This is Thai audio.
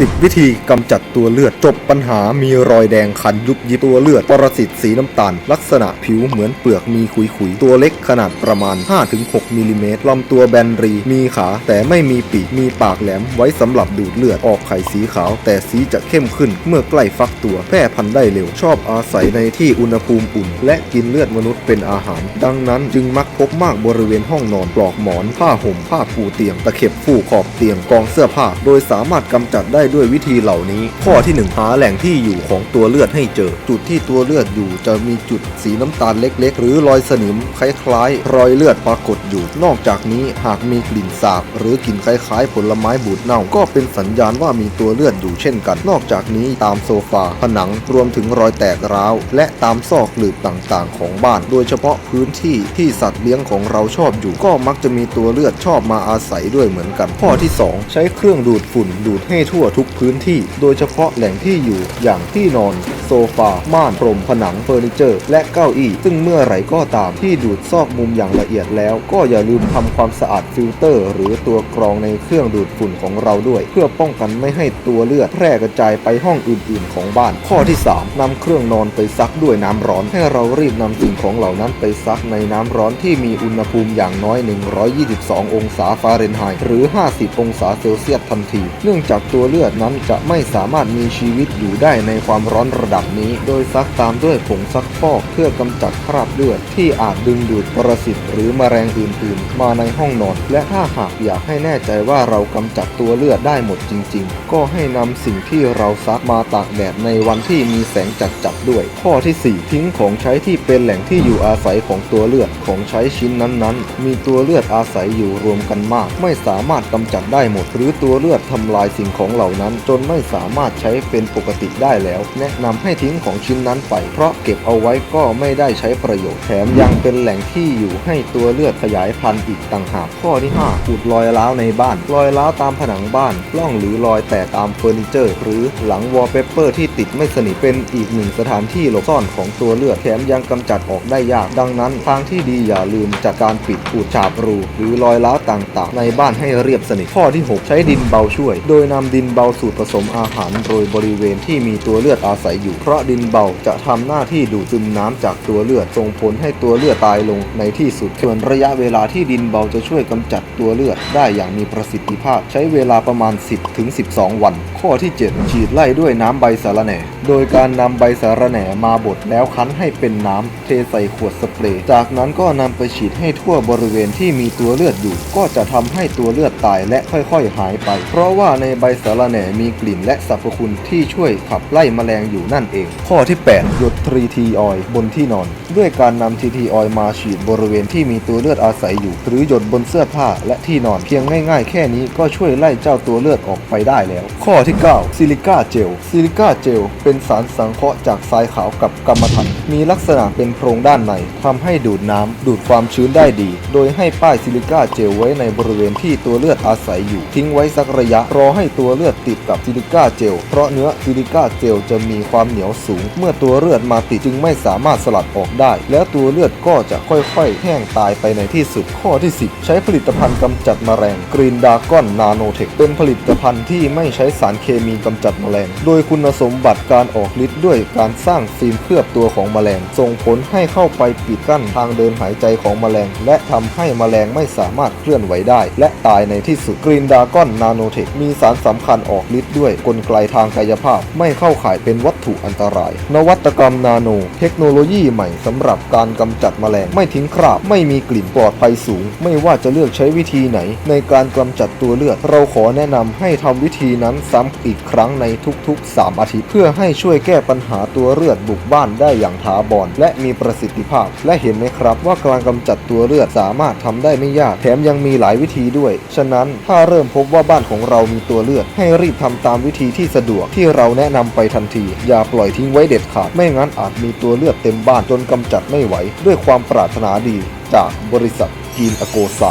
10 วิธีกำจัดตัวเลือด จบปัญหามีรอยแดงคันยุบยิบตัวเลือดปรสิตสีน้ำตาล ลักษณะผิวเหมือนเปลือกมีขุยขุยๆตัวเล็กขนาดประมาณ 5-6มิลลิเมตรลำตัวแบนรี มีขาแต่ไม่มีปีกมีปากแหลมไว้สำหรับดูดเลือดออกไข่สีขาว แต่สีจะเข้มขึ้นเมื่อใกล้ฟักตัว แพร่พันธุ์ได้เร็ว ชอบอาศัยในที่อุณหภูมิอุ่น และกินเลือดมนุษย์เป็นอาหาร ดังนั้นจึงมักพบมากบริเวณห้องนอนปลอกหมอน ผ้าห่มผ้าปูเตียงตะเข็บฟูกขอบเตียงกองเสื้อผ้า โดยสามารถกำจัดได้ด้วยวิธีเหล่านี้ ข้อที่ 1 หาแหล่งที่อยู่ของตัวเลือดให้เจอ จุดที่ตัวเลือดอยู่จะมีจุดสีน้ำตาลเล็ก ๆ หรือรอยสนิมคล้ายๆ รอยเลือดปรากฏอยู่ นอกจากนี้หากมีกลิ่นสาบ หรือกลิ่นคล้ายๆ ผลไม้บูดเน่า ก็เป็นสัญญาณว่ามีตัวเลือดอยู่เช่นกัน นอกจากนี้ตามโซฟา ผนังรวมถึงรอยแตกร้าว และตามซอกหลืบต่างๆ ของบ้าน โดยเฉพาะพื้นที่ที่สัตว์เลี้ยงของเราชอบอยู่ ก็มักจะมีตัวเลือดชอบมาอาศัยด้วยเหมือนกัน ข้อที่ 2 ใช้เครื่องดูดฝุ่นดูดให้ทั่วทุุกพื้นที่ โดยเฉพาะแหล่งที่อยู่อย่างที่นอน โซฟา ม่านพรมผนังเฟอร์นิเจอร์ และเก้าอี้ซึ่งเมื่อไหร่ก็ตามที่ดูดซอกมุมอย่างละเอียดแล้ว ก็อย่าลืมทำความสะอาดฟิลเตอร์ หรือตัวกรองในเครื่องดูดฝุ่นของเราด้วย เพื่อป้องกันไม่ให้ตัวเลือดแพร่กระจายไปห้องอื่น ๆ ของบ้าน ข้อที่ 3นำเครื่องนอนไปซักด้วยน้ำร้อน ให้เรารีบนำสิ่งของเหล่านั้นไปซักในน้ำร้อนที่มีอุณหภูมิอย่างน้อย 122 องศาฟาเรนไฮต์หรือ 50 องศาเซลเซียสทันที เนื่องจากตัวเลือดนั้นจะไม่สามารถมีชีวิตอยู่ได้ในความร้อนระดับนี้ โดยซักตามด้วยผงซักฟอกเพื่อกำจัดคราบเลือดที่อาจดึงดูดปรสิตหรือแมลงอื่นๆ มาในห้องนอน และถ้าหากอยากให้แน่ใจว่าเรากำจัดตัวเลือดได้หมดจริง ๆ ก็ให้นำสิ่งที่เราซักมาตากแดดในวันที่มีแสงจัดๆด้วย ข้อที่ 4 ทิ้งของใช้ที่เป็นแหล่งที่อยู่อาศัยของตัวเลือดของใช้ชิ้นนั้นๆ มีตัวเลือดอาศัยอยู่รวมกันมาก ไม่สามารถกำจัดได้หมด หรือตัวเลือดทำลายสิ่งของเหล่านั้นจนไม่สามารถใช้เป็นปกติได้แล้ว แนะนำให้ทิ้งของชิ้นนั้นไป เพราะเก็บเอาไว้ก็ไม่ได้ใช้ประโยชน์แถมยังเป็นแหล่งที่อยู่ให้ตัวเลือดขยายพันธุ์อีกต่างหากข้อที่ 5 อุดรอยร้าวในบ้าน รอยร้าวตามผนังบ้านร่องหรือรอยแตกตามเฟอร์นิเจอร์ หรือหลังวอลเปเปอร์ที่ติดไม่สนิทเป็นอีกหนึ่งสถานที่หลบซ่อนของตัวเลือดแถมยังกำจัดออกได้ยาก ดังนั้น ทางที่ดีอย่าลืมจากการปิดอุดฉาบรู หรือรอยร้าวต่างๆ ในบ้านให้เรียบสนิทข้อที่ 6 ใช้ดินเบาช่วย โดยนำดินเบาสูตรผสมอาหารโดยบริเวณที่มีตัวเลือดอาศัยอยู่ เพราะดินเบาจะทำหน้าที่ดูดซึมน้ำจากตัวเลือดส่งผลให้ตัวเลือดตายลงในที่สุดส่วนระยะเวลาที่ดินเบาจะช่วยกำจัดตัวเลือดได้อย่างมีประสิทธิภาพ ใช้เวลาประมาณ 10ถึง12 วัน ข้อที่ 7 ฉีดไล่ด้วยน้ำใบสาระแหน่ โดยการนำใบสาระแหน่มาบดแล้วคั้นให้เป็นน้ำเทใส่ขวดสเปรย์จากนั้นก็นำไปฉีดให้ทั่วบริเวณที่มีตัวเลือดอยู่ ก็จะทำให้ตัวเลือดตายและค่อยๆ หายไป เพราะว่าในใบสาระแหน่มีกลิ่นและสรรพคุณที่ช่วยขับไล่แมลงอยู่นั่นเอง ข้อที่ 8 หยด 3T ออยบนที่นอน ด้วยการนำ TT ออยมาฉีดบริเวณที่มีตัวเลือดอาศัยอยู่ หรือหยดบนเสื้อผ้าและที่นอน เพียงง่ายๆ แค่นี้ก็ช่วยไล่เจ้าตัวเลือดออกไปได้แล้ว ข้อที่ 9 ซิลิก้าเจล ซิลิก้าเจล เป็นสารสังเคราะห์จากทรายขาวกับกรรมฐานมีลักษณะเป็นโพรงด้านในทำให้ดูดน้ำดูดความชื้นได้ดี โดยให้ป้ายซิลิก้าเจลไว้ในบริเวณที่ตัวเลือดอาศัยอยู่ ทิ้งไว้สักระยะรอให้ตัวเลือดติดกับซิลิก้าเจล เพราะเนื้อซิลิก้าเจลจะมีความเหนียวสูง เมื่อตัวเลือดมาติดจึงไม่สามารถสลัดออกได้ แล้วตัวเลือดก็จะค่อยๆ แห้งตายไปในที่สุดข้อที่ 10 ใช้ผลิตภัณฑ์กำจัดแมลงกรีนดากอนนาโนเทคเป็นผลิตภัณฑ์ที่ไม่ใช้สารเคมีกำจัดแมลง โดยคุณสมบัติการออกฤทธิ์ด้วยการสร้างฟิล์มเคลือบตัวของแมลง ส่งผลให้เข้าไปปิดกั้นทางเดินหายใจของแมลง และทำให้แมลงไม่สามารถเคลื่อนไหวได้ และตายในที่สุดกรีนดากอนนาโนเทคมีสารสำคัญออกฤทธิ์ด้วยกลไกทางกายภาพ ไม่เข้าข่ายเป็นวัตถุอันตราย นวัตกรรมนาโน เทคโนโลยีใหม่สำหรับการกำจัดแมลงไม่ทิ้งคราบ ไม่มีกลิ่นปลอดภัยสูง ไม่ว่าจะเลือกใช้วิธีไหน ในการกำจัดตัวเลือด เราขอแนะนำให้ทำวิธีนั้นซ้ำอีกครั้งในทุกๆ 3 อาทิตย์ เพื่อให้ช่วยแก้ปัญหาตัวเลือดบุกบ้านได้อย่างถาวรและมีประสิทธิภาพ และเห็นไหมครับว่าการกำจัดตัวเลือดสามารถทำได้ไม่ยากแถมยังมีหลายวิธีด้วย ฉะนั้นถ้าเริ่มพบว่าบ้านของเรามีตัวเลือดให้รีบทำตามวิธีที่สะดวกที่เราแนะนำไปทันที อย่าปล่อยทิ้งไว้เด็ดขาด ไม่งั้นอาจมีตัวเลือดเต็มบ้านจนกำจัดไม่ไหว ด้วยความปรารถนาดีจากบริษัทกีนอโกไซ